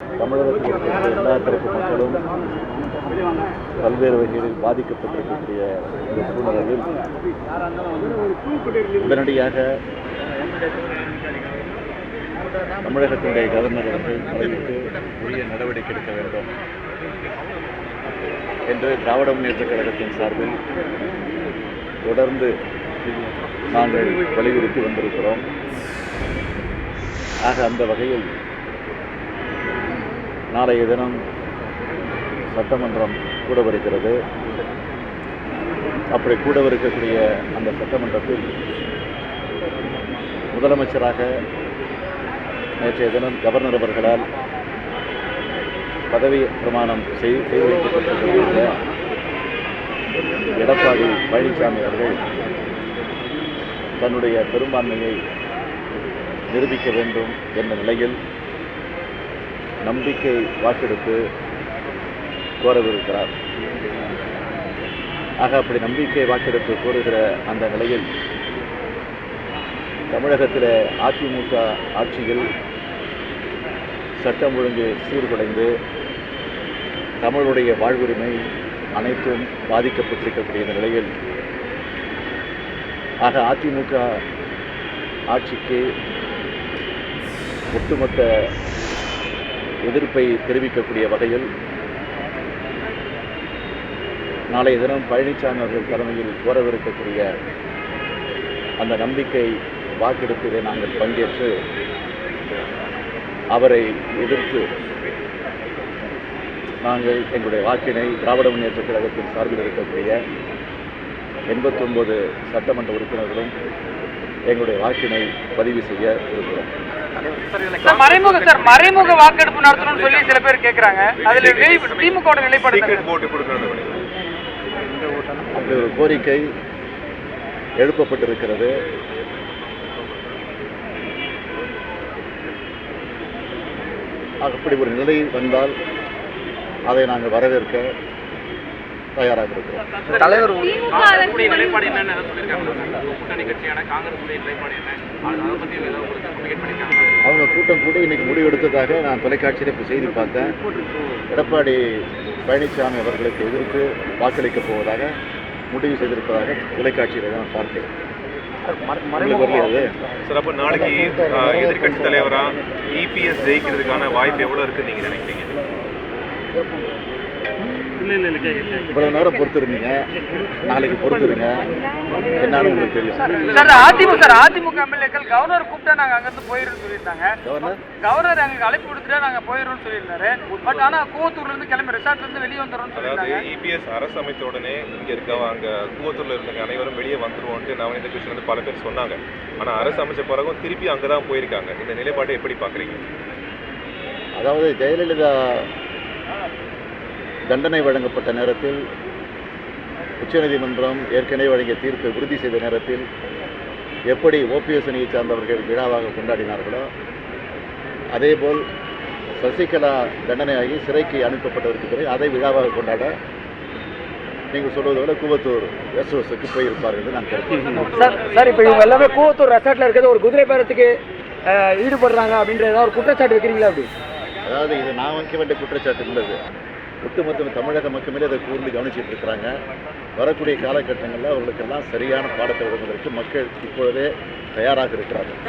தமிழகத்தில் இருக்கக்கூடிய எல்லா தரப்பு மக்களும் பல்வேறு வகைகளில் பாதிக்கப்பட்டிருக்கக்கூடிய இந்த சூழ்நிலையில் உடனடியாக தமிழகத்தினுடைய கவர்னர் அவர்கள் தலையிட்டு உரிய நடவடிக்கை எடுக்க வேண்டும் என்று திராவிட முன்னேற்ற கழகத்தின் சார்பில் தொடர்ந்து நாங்கள் வலியுறுத்தி வந்திருக்கிறோம். ஆக அந்த வகையில் நாளைய தினம் சட்டமன்றம் கூடவிருக்கிறது. அப்படி கூடவிருக்கக்கூடிய அந்த சட்டமன்றத்தில் முதலமைச்சராக நேற்றைய தினம் கவர்னர் அவர்களால் பதவி பிரமாணம் செய்- செய்து வைக்கப்பட்டிருக்கக்கூடிய எடப்பாடி பழனிசாமி அவர்கள் தன்னுடைய பெரும்பான்மையை நிரூபிக்க வேண்டும் என்ற நிலையில் நம்பிக்கை வாக்கெடுப்பு கோரவிருக்கிறார். ஆக அப்படி நம்பிக்கை வாக்கெடுப்பு கோருகிற அந்த நிலையில் தமிழகத்தில் அதிமுக ஆட்சியில் சட்டம் ஒழுங்கு சீர்குலைந்து தமிழுடைய வாழ்வுரிமை அனைத்தும் பாதிக்கப்பட்டிருக்கக்கூடிய இந்த நிலையில் ஆக அதிமுக ஆட்சிக்கு ஒட்டுமொத்த எதிர்ப்பை தெரிவிக்கக்கூடிய வகையில் நாளைய தினம் பழனிசாமி அவர்கள் தலைமையில் கோரவிருக்கக்கூடிய அந்த நம்பிக்கை வாக்கெடுப்பிலே நாங்கள் பங்கேற்று அவரை எதிர்த்து நாங்கள் எங்களுடைய வாக்கினை திராவிட முன்னேற்ற கழகத்தின் சார்பில் இருக்கக்கூடிய எண்பத்தொன்பது சட்டமன்ற உறுப்பினர்களும் எங்களுடைய வாக்கினை பதிவு செய்ய இருக்கிறோம். மறைமுக சார் மறைமுக வாக்கெடுப்பு நடத்தணும்னு சொல்லி சில பேர் கேக்குறாங்க. அதுல திமுக நிலைப்பாடு அப்படி ஒரு கோரிக்கை எழுப்பப்பட்டிருக்கிறது. அப்படி ஒரு நிலை வந்தால் அதை நாங்கள் வரவேற்க தயாராக இருக்கிறோம் தலைவர் அவங்க கூட்டம் கூட இன்னைக்கு முடிவெடுத்ததாக நான் தொலைக்காட்சியில் இப்போ செய்தி பார்த்தேன். எடப்பாடி பழனிசாமி அவர்களுக்கு எதிர்த்து வாக்களிக்கப் போவதாக முடிவு செய்திருப்பதாக தொலைக்காட்சியில் தான் பார்த்தேன். சார் அப்போ நாளைக்கு எதிர்கட்சி தலைவரா இபிஎஸ் ஜெயிக்கிறதுக்கான வாய்ப்பு எவ்வளவு இருக்குன்னு நீங்க நினைக்கிறீங்க? இவ்வளவு நேரம் பொறுத்திருந்தீங்க. நாளைக்கு பொறுத்திருங்க. என்னன்னு உங்களுக்கு தெரியும். சார் அதிமுக சார் அதிமுக எம்எல்ஏக்கள் கவர்னர் கூப்பிட்டா நாங்க அங்கிருந்து போயிடுறோம்னு சொல்லியிருந்தாங்க. கவர்னர்? கவர்னர் எங்களுக்கு அழைப்பு கொடுத்துட்டா நாங்க போயிடுறோம்னு சொல்லியிருந்தாரு. பட் ஆனா கூவத்தூர்ல இருந்து கிளம்பி ரெசார்ட்ல இருந்து வெளியே அதாவது சொல்லியிருந்தாங்க. இபிஎஸ் அரசு அமைத்த உடனே இங்க இருக்க அங்க கூவத்தூர்ல இருந்தவங்க அனைவரும் வெளியே வந்துருவோன்ட்டு நவநீத கிருஷ்ணன் வந்து பல பேர் சொன்னாங்க. ஆனா அரசு அமைச்ச பிறகும் திருப்பி அங்கதான் போயிருக்காங்க. இந்த நிலைப்பாட்டை எப்படி பாக்குறீங்க அதாவது ஜெயலலிதா தண்டனை வழங்கப்பட்ட நேரத்தில் உச்சநீதிமன்றம் ஏற்கனவே வழங்கிய தீர்ப்பை உறுதி செய்த நேரத்தில் எப்படி ஓபிஎஸ் அணியை சார்ந்தவர்கள் விழாவாக கொண்டாடினார்களோ அதேபோல் சசிகலா தண்டனையாகி சிறைக்கு அனுப்பப்பட்டதற்கு பிறகு அதை விழாவாக கொண்டாட நீங்கள் சொல்வது போல கூவத்தூர் எஸ்ஓஸுக்கு போயிருப்பார்கள் என்று நான் கருதுகிறேன். சார் சார் இப்போ இவங்க எல்லாமே கூவத்தூர் ரெசார்ட்ல இருக்கிறது ஒரு குதிரை பேரத்துக்கு ஈடுபடுறாங்க அப்படின்ற ஏதாவது ஒரு குற்றச்சாட்டு வைக்கிறீங்களா அப்படி? அதாவது இது நான் வைக்க வேண்டிய குற்றச்சாட்டு உள்ளது. ஒட்டுமொத்த தமிழக மக்கள் அதை கூர்ந்து கவனிச்சிட்டு இருக்கிறாங்க. வரக்கூடிய காலகட்டங்களில் அவர்களுக்கெல்லாம் சரியான பாடத்தை வழங்குவதற்கு மக்கள் இப்பொழுதே தயாராக இருக்கிறார்கள்.